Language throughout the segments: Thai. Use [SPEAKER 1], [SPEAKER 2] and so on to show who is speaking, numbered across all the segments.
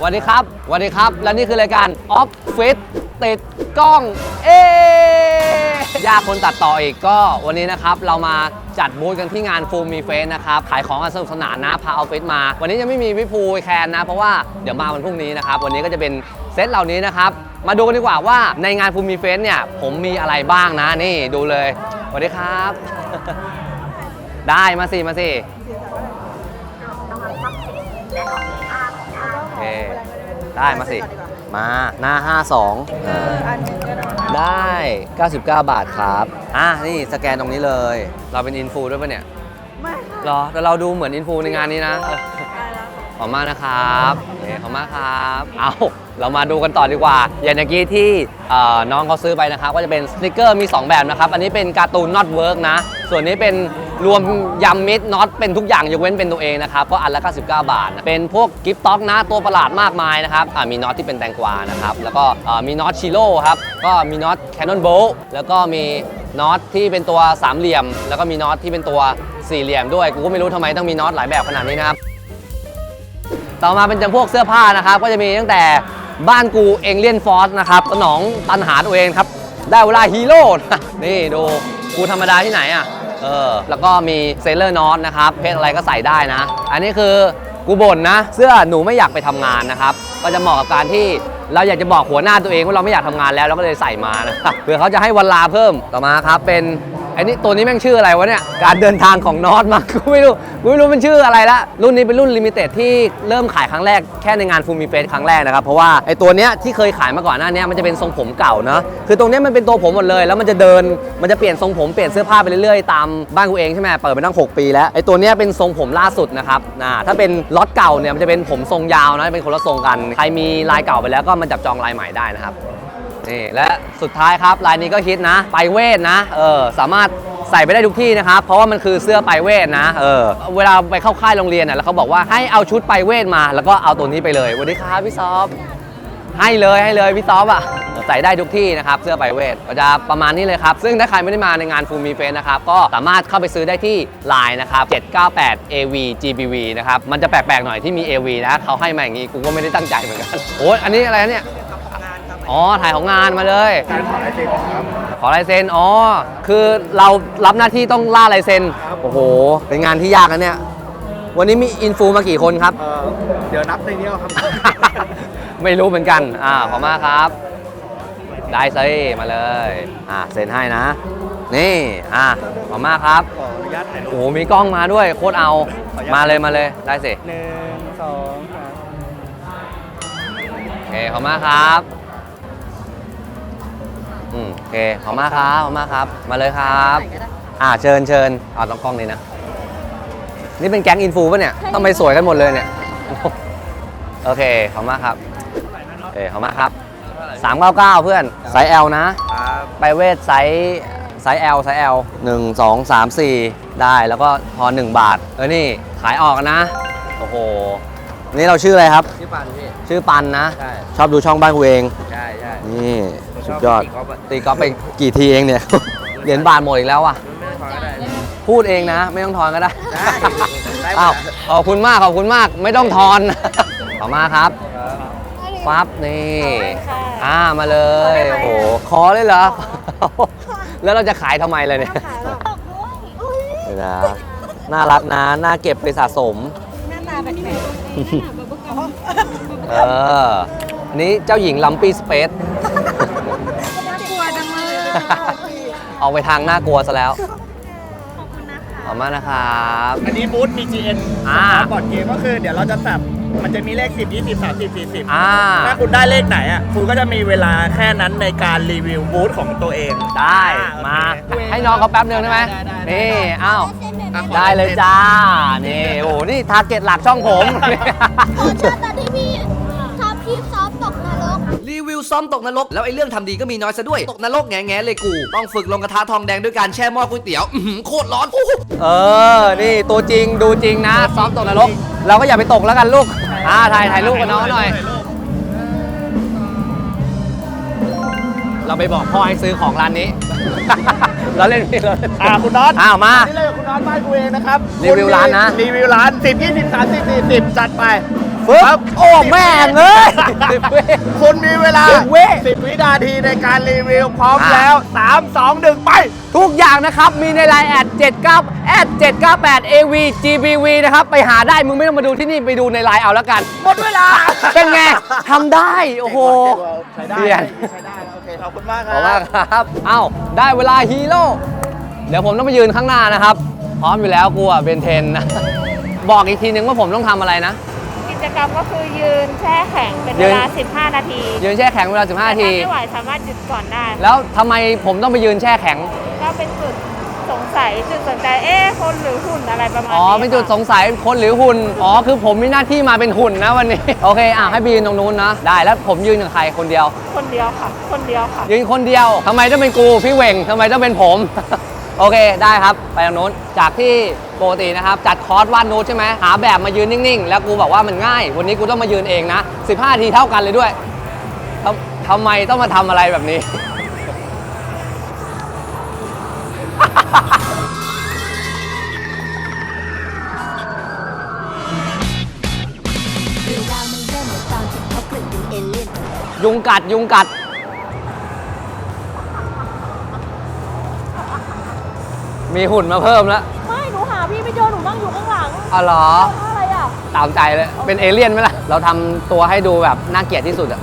[SPEAKER 1] สวัสดีครับสวัสดีครับ และนี่คือรายการออฟฟิศติดกล้อง เอยากคนตัดต่ออีกก็วันนี้นะครับ เรามาจัดบูธกันที่งานฟูมีเฟสนะครับ ขายของกันสนุกสนานนะพาออฟฟิศมา วันนี้ยังไม่มีวิภูแคนนะ เพราะว่าเดี๋ยวมาวันพรุ่งนี้นะครับ วันนี้ก็จะเป็นเซตเหล่านี้นะครับ มาดูกันดีกว่าว่าในงานฟูมีเฟสเนี่ย ผมมีอะไรบ้างนะนี่ดูเลยสวัสดีครับ ได้มาสิมาสิ ได้มาสิ มาหน้า 52เออ
[SPEAKER 2] อันหนึงก็ได้
[SPEAKER 1] ได้ 99 บาทครับ อะนี่สแกนตรงนี้เลย เราเป็นอินฟูด้วยปะเนี่ย
[SPEAKER 2] ไม่ค่ะ
[SPEAKER 1] เหรอแต่เราดูเหมือนอินฟูในงานนี้นะเออ
[SPEAKER 2] ได้แล้ว
[SPEAKER 1] ขอบคุณมากนะครับเอ้ขอบคุณมากครับ เอาเรามาดูกันต่อดีกว่า อย่างเมื่อกี้ที่เอ่อน้องเขาซื้อไปนะครับ ก็จะเป็นสติกเกอร์มี 2 แบบนะครับ อันนี้เป็นการ์ตูน not work นะ ส่วนนี้เป็น รวมยำมิดน็อตเป็นทุกอย่างยกเว้นเป็นตัวเองนะครับ ก็อันละ 99 บาท เป็นพวกกิฟต์ต็อกนะตัวประหลาดมากมายนะครับมีน็อตที่เป็นแตงกวานะครับ แล้วก็มีน็อตชิโร่ครับ ก็มีน็อตแคนนอนโบลแล้วก็มีน็อตที่เป็นตัวสามเหลี่ยม แล้วก็มีน็อตที่เป็นตัวสี่เหลี่ยมด้วย กูก็ไม่รู้ทำไมต้องมีน็อตหลายแบบขนาดนี้นะครับ ต่อมาเป็นจำพวกเสื้อผ้านะครับ ก็จะมีตั้งแต่บ้านกูเองเลียนฟอสนะครับสนองตันหาตัวเองครับ ได้เวลาฮีโร่นะนี่ดู กูธรรมดาที่ไหนอะ เออ แล้วก็มีเซเลอร์นอตนะครับ เพศอะไรก็ใส่ได้นะ อันนี้คือกูบ่นนะ เสื้อหนูไม่อยากไปทำงานนะครับ ก็จะเหมาะกับการที่เราอยากจะบอกหัวหน้าตัวเองว่าเราไม่อยากทำงานแล้วเราก็เลยใส่มานะครับเพื่อเขาจะให้วันลาเพิ่มต่อมาครับเป็น อ้นี่ตัวนี้แม่งชื่ออะไรวะเนี่ย การเดินทางของนอตมากูไม่รู้กูไม่รู้มันชื่ออะไรละ รุ่นนี้เป็นรุ่นลิมิเต็ดที่เริ่มขายครั้งแรกแค่ในงานฟูมิเฟสครั้งแรกนะครับ เพราะว่าไอ้ตัวเนี้ยที่เคยขายมาก่อนหน้านี้มันจะเป็นทรงผมเก่าเนอะคือตรงเนี้ยมันเป็นตัวผมหมดเลย แล้วมันจะเดินมันจะเปลี่ยนทรงผมเปลี่ยนเสื้อผ้าไปเรื่อยๆตามบ้านกูเองใช่ไหมเปิดมาตั้ง 6 ปีแล้วไอ้ตัวเนี้ยเป็นทรงผมล่าสุดนะครับนะถ้าเป็นล็อตเก่าเนี่ยมันจะเป็นผมทรงยาวนะเป็นคนละทรงกันใครมีลายเก่าไปแล้วก็มาจับจองลายใหม่ได้นะครับ นี่และสุดท้ายครับลายนี้ก็ฮิตนะ ไปเวทนะเออสามารถใส่ไปได้ทุกที่นะครับ เพราะว่ามันคือเสื้อไปเวทนะเออเวลาไปเข้าค่ายโรงเรียนน่ะแล้วเขาบอกว่าให้เอาชุดไปเวทมา แล้วก็เอาตัวนี้ไปเลยสวัสดีครับพี่ซอฟให้เลยให้เลยพี่ซอฟอะใส่ได้ทุกที่นะครับเสื้อไปเวทก็จะประมาณนี้เลยครับ ซึ่งถ้าใครไม่ได้มาในงานฟูมีเฟสนะครับ ก็สามารถเข้าไปซื้อได้ที่ Line นะครับ 798 AV GBV นะครับ มันจะแปลกๆหน่อยที่มี AV นะเขาให้มาอย่างนี้กูก็ไม่ได้ตั้งใจเหมือนกันโอ้ยอันนี้อะไรเนี่ย อ๋อ ถ่ายของงานมาเลยขอลายเซ็น อ๋อ คือเรารับหน้าที่ต้องล่าลายเซ็น โอ้โห เป็นงานที่ยากนะเนี่ย วันนี้มีอินฟูมากี่คนครับ
[SPEAKER 3] เอ่อเดี๋ยวนับในนี้เอาครับ
[SPEAKER 1] ไม่รู้เหมือนกัน อ่า ขอบมากครับ ได้ซิมาเลย อ่า เซ็นให้นะ นี่ อ่าขอบมากครับ
[SPEAKER 3] ขออนุญาตถ่ายรู
[SPEAKER 1] โอ้
[SPEAKER 3] ป
[SPEAKER 1] โห มีกล้องมาด้วย โคตรเอา มาเลย มาเลย ได้สิ
[SPEAKER 3] หนึ่งสองสาม
[SPEAKER 1] โอเคขอบมากครับ อืมโอเคขอบมากครับขอบมากครับ มาเลยครับ อ่าเชิญเชิญเอาต้องกล้องนี้นะ นี่เป็นแก๊งอินฟูป่ะเนี่ยทำไมสวยกันหมดเลยเนี่ย โอเคขอบมากครับโอเคขอบมากครับ 399 เพื่อนไซส์ L นะ
[SPEAKER 3] ครับ
[SPEAKER 1] ไปเวทไซส์ไซส์ L ไซส์ L 1 2 3 4 ได้แล้วก็พอ 1 บาท เออนี่ ขายออกนะ โอ้โห นี่เราชื่ออะไรครับ
[SPEAKER 3] ชื่อปันพี่
[SPEAKER 1] ชื่อปันนะ
[SPEAKER 3] ใช่
[SPEAKER 1] ชอบดูช่องบ้านกูเอง
[SPEAKER 3] ใช่ใช่
[SPEAKER 1] นี่
[SPEAKER 3] ผม
[SPEAKER 1] สุ
[SPEAKER 3] ช
[SPEAKER 1] ด
[SPEAKER 3] บ
[SPEAKER 1] ยอด
[SPEAKER 3] ตีกอล์ฟะ
[SPEAKER 1] ตีกอล์ฟไปกี่ทีเองเนี่ย เหรียญบาทหมดอีกแล้วอะ
[SPEAKER 3] ไม่ต้องถอนก็ได้
[SPEAKER 1] พูดเองนะ ไม่ต้องทอนก็ได้
[SPEAKER 3] ได้ได้หมด
[SPEAKER 1] อ้าว
[SPEAKER 3] นะ
[SPEAKER 1] ขอบคุณมากขอบคุณมากไม่ต้องทอน ขอบมากครับฟับนี่อ่ามาเลยโอ้โหขอเลยเหรอ แล้วเราจะขายทำไมเลยเนี่ย
[SPEAKER 2] ขายแบบอุ้ย
[SPEAKER 1] นี่นะน่ารักนะน่าเก็บไปสะสม
[SPEAKER 2] หน้าตาแปลก
[SPEAKER 1] เอออันนี้เจ้าหญิงลัมปี้สเปซ
[SPEAKER 2] เอา
[SPEAKER 1] ไปทางน่ากลัวซะแล้ว
[SPEAKER 2] ขอบคุณนะคะ
[SPEAKER 1] ขอบมากนะครับ
[SPEAKER 3] อันนี้บูธ BGN
[SPEAKER 1] อ่า
[SPEAKER 3] บอร์ดเกมก็คือเดี๋ยวเราจะสับ มันจะมีเลข 10 20 30 40
[SPEAKER 1] อ่า
[SPEAKER 3] ถ้าคุณได้เลขไหนอะ คุณก็จะมีเวลาแค่นั้นในการรีวิวบูธของตัวเอง
[SPEAKER 1] ได้มา
[SPEAKER 3] โอเค
[SPEAKER 1] ให้น้องเขาแป๊บนึงได้ไหม
[SPEAKER 3] ได้ได้ได้
[SPEAKER 1] นี่อ้าว
[SPEAKER 3] อะขอ
[SPEAKER 1] ได้เลยจ้า นี่โอ้โหนี่ทาร์เก็ตหลักช่องผม
[SPEAKER 4] เจอแต่ที่พี่
[SPEAKER 5] วิวซ้อมตกนรกแล้วไอ้เรื่องทำดีก็มีน้อยซะด้วยตกนรกแง่แง่ๆเลยกูต้องฝึกลงกระทะทองแดงด้วยการแช่หม้อก๋วยเตี๋ยวอื้อหือโคตรร้อนอู้หู
[SPEAKER 1] เออนี่ตัวจริงดูจริงนะ ซ้อมตกนรกเราก็อย่าไปตกแล้วกันลูกอ่าถ่ายถ่ายรูปกับน้องหน่อย เราไปบอกพ่อให้ซื้อของร้านนี้ เราเล่นพี่เราเล่น
[SPEAKER 3] อ่าคุณน็อต
[SPEAKER 1] อ้าวมา
[SPEAKER 3] นี่เลยคุณน็อตบ้านกูเองนะครับ
[SPEAKER 1] รีวิวร้านนะ
[SPEAKER 3] รีวิวร้าน10 20 30 40จัดไป
[SPEAKER 1] ปึ๊บโอ้แม่งเอ้ยสิบวิ
[SPEAKER 3] คุณมีเวลา
[SPEAKER 1] สิบวิ
[SPEAKER 3] 10 วินาทีในการรีวิวพร้อม
[SPEAKER 1] อะ
[SPEAKER 3] แล้ว 3 2 1 ไป
[SPEAKER 1] ทุกอย่างนะครับมีในไลน์แอด79แอด798 AV GBV นะครับ ไปหาได้มึงไม่ต้องมาดูที่นี่ไปดูในไลน์เอาแล้วกัน
[SPEAKER 3] หมดเวลา
[SPEAKER 1] เป็นไงทำได้ โอ้โห
[SPEAKER 3] ใช้ได้
[SPEAKER 1] เปลี่ยน
[SPEAKER 3] ใช้ได้โอเค ขอบคุณมากค
[SPEAKER 1] ข
[SPEAKER 3] รั
[SPEAKER 1] อบบคุณมากครับ เอ้า ได้เวลาฮีโร่ เดี๋ยวผมต้องไปยืนข้างหน้านะครับ พร้อมอยู่แล้วกูอะเบนเทนนะ บอกอีกทีนึงว่าผมต้องทำอะไรนะ
[SPEAKER 2] กิ จกรรมก็คือยืนแช่แข็งเป็น
[SPEAKER 1] ยื
[SPEAKER 2] เวนลา 15 นาที
[SPEAKER 1] ยืนแช่แข็งเวลา 15 นา
[SPEAKER 2] ถ้า
[SPEAKER 1] ที
[SPEAKER 2] ไม่ไหวสามารถหยุดก่อนได้
[SPEAKER 1] แล้วทำไมผมต้องไปยืนแช่แข็ง
[SPEAKER 2] ก็เป็นจุดสงสัยจุดสนใจเอ๊ะคนหรือหุ่นอะไรประมาณนี้
[SPEAKER 1] อ๋อเป็นจุดสงสัยคนหรือหุ่น อ๋อคือผมมีหน้าที่มาเป็นหุ่นนะวันนี้ โอเคอะให้ไปยืนตรงนู้นนะ ได้แล้วผมยืนกับใครคนเดียว
[SPEAKER 2] คนเดียวค่ะ คนเดียวค่ะ
[SPEAKER 1] ยืนคนเดียวทำไมต้องเป็นกูพี่เหวงทำไมต้องเป็นผม โอเคได้ครับ ไปทางนู้นจากที่ ปกตินะครับ จัดคอร์สวาดโนูดใช่ไหมหาแบบมายืนนิ่งๆ แล้วกูบอกว่ามันง่าย วันนี้กูต้องมายืนเองนะ 15 ทีเท่ากันเลยด้วยทำทำไมต้องมาทำอะไรแบบนี้ยุงกัดยุงกัด มีหุ่นมาเพิ่มแล้ว
[SPEAKER 2] อ๋อ
[SPEAKER 1] เหรอ
[SPEAKER 2] อะไรอะ
[SPEAKER 1] ตามใจเลย เป็นเอเลี่ยนไหมล่ะ เราทำตัวให้ดูแบบน่าเกลียดที่สุดอะ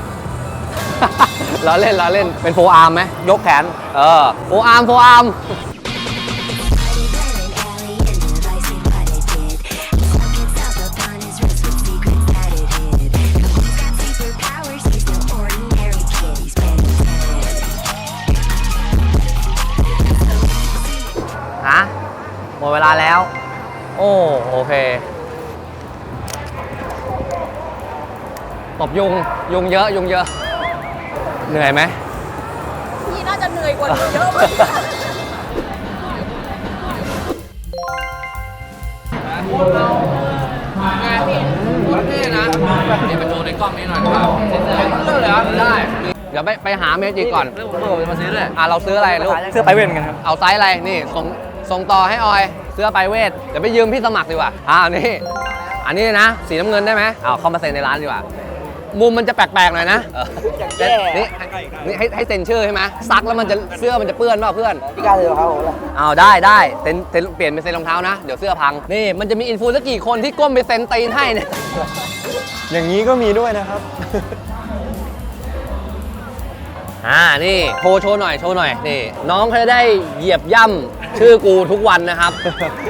[SPEAKER 1] เราเล่นเราเล่นเป็นโฟอาร์มไหมยกแขน เออโฟอาร์มโฟอาร์ม ยุงยุงเยอะยุงเยอะ เหนื่อยไหม
[SPEAKER 2] พี่น่าจะเหนื่อยกว่าหนูเยอะมาก
[SPEAKER 1] โคตรเท่นะเดี๋ยวไปโชว์ในกล้องนี้หน่อยครับเลือกเลยครับได้เดี๋ยวไปไปหาเมจิก่อนเพื่อผมจะมาซื้อด้วยอะเราซื้ออะไรลูก
[SPEAKER 3] เสื้อไปเว้นกันครับ
[SPEAKER 1] เอาไซส์อะไรนี่ส่งส่งต่อให้ออยเสื้อไปเวทเดี๋ยวไปยืมพี่สมัครดีกว่าอ้าวนี่อันนี้นะ สีน้ำเงินได้ไหมเอาเข้ามาเซ็นในร้านดีกว่า มุมมันจะแปลกๆหน่อยนะเออ
[SPEAKER 3] แย่
[SPEAKER 1] นี่นี่ให้ให้เซ็นชื่อใช่ไหมซักแล้วมันจะเสื้อมันจะเปื้อนเปล่าเพื่อน
[SPEAKER 3] พี่กล้าเลยครับผม
[SPEAKER 1] เอาได้ได้เซ็นเซ็นเปลี่ยนเป็นเซ็นรองเท้านะ เดี๋ยวเสื้อพัง นี่มันจะมีอินฟูสักกี่คนที่ก้มไปเซ็นตีนให้เนี่ย
[SPEAKER 3] อย่างนี้ก็มีด้วยนะครับ
[SPEAKER 1] อ่า นี่โชว์โชว์หน่อย โชว์หน่อย นี่ น้องเขาจะได้เหยียบย่ำชื่อกูทุกวันนะครับ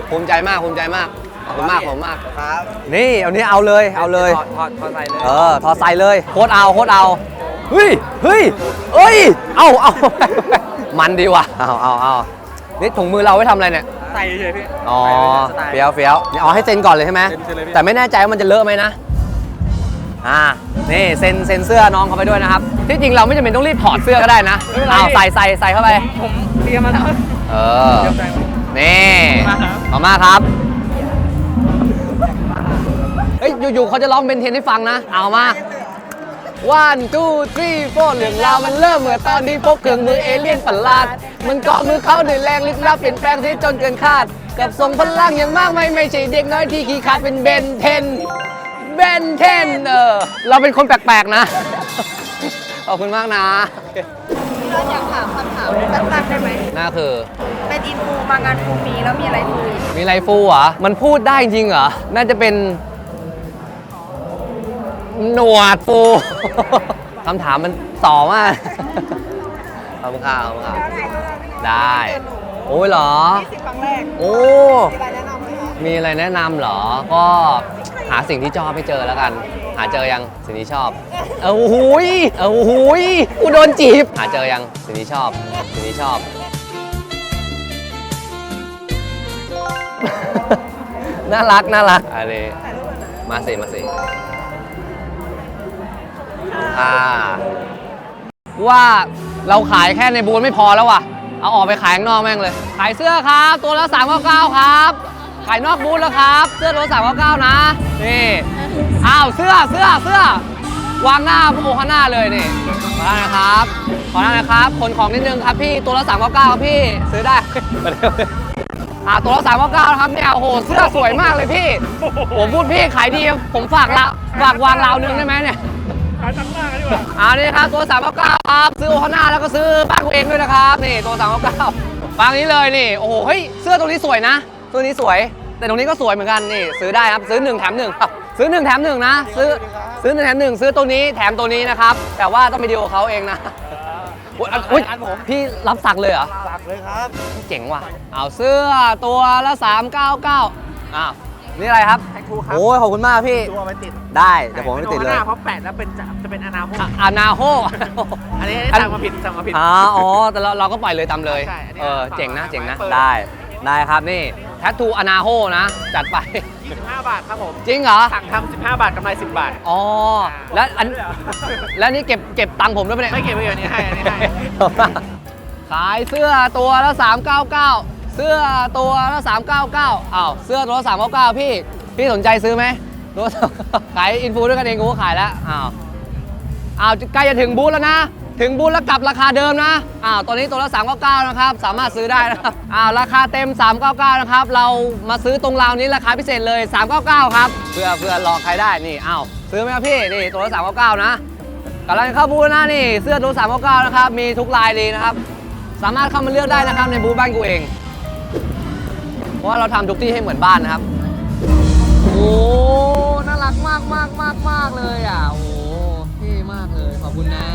[SPEAKER 1] ภูมิใจมาก ภูมิใจมาก ขอบคุณมากขอบคุณมาก
[SPEAKER 3] ครับ
[SPEAKER 1] นี่เอานี้เอาเลยเอาเลย
[SPEAKER 3] ถอดถอดถอดใส่เลย
[SPEAKER 1] เออถอดใส่เลยโคตรเอาโคตรเอาเฮ้ยเฮ้ยเอ้ยเอาเอามันดีว่ะเอาเอาเอานี่ถุงมือเราไว้ทำอะไรเนี่ย
[SPEAKER 3] ใส่เฉยๆพี่
[SPEAKER 1] อ๋อ
[SPEAKER 3] ใส่
[SPEAKER 1] เฟี้ยวเฟี้ยวนี่เอาให้เซ็นก่อนเลยใช่ไหม
[SPEAKER 3] เซ็นเซ็นเลยพี่
[SPEAKER 1] แต่ไม่แน่ใจว่ามันจะเลอะไหมนะอ่านี่เซ็นเซ็นเสื้อน้องเขาไปด้วยนะครับ ที่จริงเราไม่จำเป็นต้องรีบถอดเสื้อก็ได้นะเอาใส่ใส่ใส่เข้าไป
[SPEAKER 3] ผมเตรียมมาแล้ว
[SPEAKER 1] เออ
[SPEAKER 3] เตรียมใจมา
[SPEAKER 1] นี่
[SPEAKER 3] ขอบคุณมากครับ
[SPEAKER 1] อบคุณมากครับเฮ้ยอยู่ๆเขาจะร้องเบนเทนให้ฟังนะ เอามา one two three four เรื่องราวมันเริ่มเมื่อตอนที่พบเครื่องมือเอเลี่ยนประหลาด มันเกาะมือเขาด้วยแรงลึกลับเปลี่ยนแปลงที่จนเกินคาด กับทรงพลังอย่างมากไม่ไม่ใช่เด็กน้อยที่ขี้ขาดเป็นเบนเทนเบนเทนเออเราเป็นคนแปลกๆนะ ขอบคุณมากนะ
[SPEAKER 2] เราอยากถามคำถามสั้นๆได้ไหม
[SPEAKER 1] น่าคือ
[SPEAKER 2] เป็นอินฟูมางานฟูมีแล้วมีอะไรฟูอีก
[SPEAKER 1] มีไรฟูเหรอมันพูดได้จริงเหรอน่าจะเป็น หนวดฟูคำถามมันต่อมากขอบคุณค่ะขอบคุณค่ะได้ โอ้ยเหรอ
[SPEAKER 2] สิบครั้งแรก
[SPEAKER 1] โอ้
[SPEAKER 2] มีอะไรแนะนำไหมคะ
[SPEAKER 1] มีอะไรแนะนำเหรอ ก็หาสิ่งที่ชอบให้เจอแล้วกัน หาเจอยังสิ่งที่ชอบ เออหุยเออหุยกูโดนจีบ หาเจอยังสิ่งที่ชอบ สิ่งที่ชอบ น่ารักน่ารักอะไรมาสิมาสิ อ่า ว่าเราขายแค่ในบูธไม่พอแล้วว่ะ เอาออกไปขายข้างนอกแม่งเลย ขายเสื้อครับ ตัวละ399ครับ ขายนอกบูธแล้วครับ เสื้อตัว399นะ นี่ อ้าว เสื้อ เสื้อ เสื้อ วางหน้าโอฮาน่าเลยนี่ขอได้นะครับ ขอได้นะครับ ขนของนิดนึงครับพี่ ตัวละ399ครับพี่ ซื้อได้เร็วอ่าตัวละสามเก้าครับเนี่ยโอ้โหเสื้อสวยมากเลยพี่ผมพูดพี่ขายดี ผมฝากละฝากวางราวนึงได้ไหมเนี่ย
[SPEAKER 3] ขายตั้งหน้ากันดีกว่า
[SPEAKER 1] อ่านี่ครับตัวสามเก้าครับซื้อโอฮาน่าแล้วก็ซื้อบ้านตัวเองด้วยนะครับนี่ตัวสามเก้าฟังนี้เลยนี่โอ้โหเฮ้ยเสื้อตัวนี้สวยนะตัวนี้สวย แต่ตรงนี้ก็สวยเหมือนกันนี่ซื้อได้ครับซื้อหนึ่งแถมหนึ่งครับซื้อหนึ่งแถมหนึ่งนะซื้อซื้อหนึ่งแถมหนึ่งซื้อตัวนี้แถมตัวนี้นะครับแต่ว่าต้องไปดีลกับเขาเองนะอุ๊ยอะอุ๊ยพี่รับสักเลยเหรอ
[SPEAKER 3] ฝากเลยครับ
[SPEAKER 1] เจ๋งว่ะเอาเสื้อตัวละ399อ้าว นี่อะไรครับ
[SPEAKER 3] แท็กทูครับ
[SPEAKER 1] โอ้ยขอบคุณมากพี่
[SPEAKER 3] ตัวไปติด
[SPEAKER 1] ได้เดี๋ยวผมไปติดเลย
[SPEAKER 3] หน้าเพราะแปะแล้วเป็นจะจะเป็นอนาคต
[SPEAKER 1] อะอานาโฮ
[SPEAKER 3] อันนี้
[SPEAKER 1] อัน
[SPEAKER 3] สั่งมาผิดสั่งมาผิด
[SPEAKER 1] อ๋ออ๋อ แต่เราเราก็ปล่อยเลยตามเลย
[SPEAKER 3] ใช่อันนี้
[SPEAKER 1] เออ
[SPEAKER 3] ฝาก
[SPEAKER 1] เจ๋งนะ
[SPEAKER 3] ไว้
[SPEAKER 1] เจ๋งนะ
[SPEAKER 3] ไว้เปิด
[SPEAKER 1] ได้ ได้ครับนี่ แทททูอนาโฮนะ จัดไป
[SPEAKER 3] 25 บาทครับผม
[SPEAKER 1] จริงเหรอ
[SPEAKER 3] สั่งทำ15 บาทกำไร 10 บาท
[SPEAKER 1] อ๋อ แล้วอัน แล้วนี่เก็บเก็บตังค์ผมด้วยปะเนี่ย
[SPEAKER 3] ไม่เก็บไว้อันนี้ให้อันนี้ให้
[SPEAKER 1] ขายเสื้อตัวละ 399 เสื้อตัวละ399อ้าวเสื้อตัวละ399พี่ พี่สนใจซื้อไหมตัวขายอินฟูด้วยกันเองกูก็ขายแล้วอ้าวอ้าวใกล้จะถึงบูธแล้วนะ ถึงบูธแล้วกลับราคาเดิมนะอ้าวตอนนี้ตัวละ399นะครับ สามารถซื้อได้นะครับอ้าวราคาเต็ม399นะครับ เรามาซื้อตรงราวนี้ราคาพิเศษเลย399ครับเพื่อเพื่อรอใครได้นี่อ้าวซื้อไหมครับพี่นี่ตัวละ399นะกำลังเข้าบูธนะนี่เสื้อตัว399นะครับมีทุกลายเลยนะครับสามารถเข้ามาเลือกได้นะครับในบูธบ้านกูเอง ราะว่าเราทำทุกที่ให้เหมือนบ้านนะครับ โอ้ น่ารักมากมากมากมากเลยอะ โอ้เท่มากเลย ขอบคุณนะ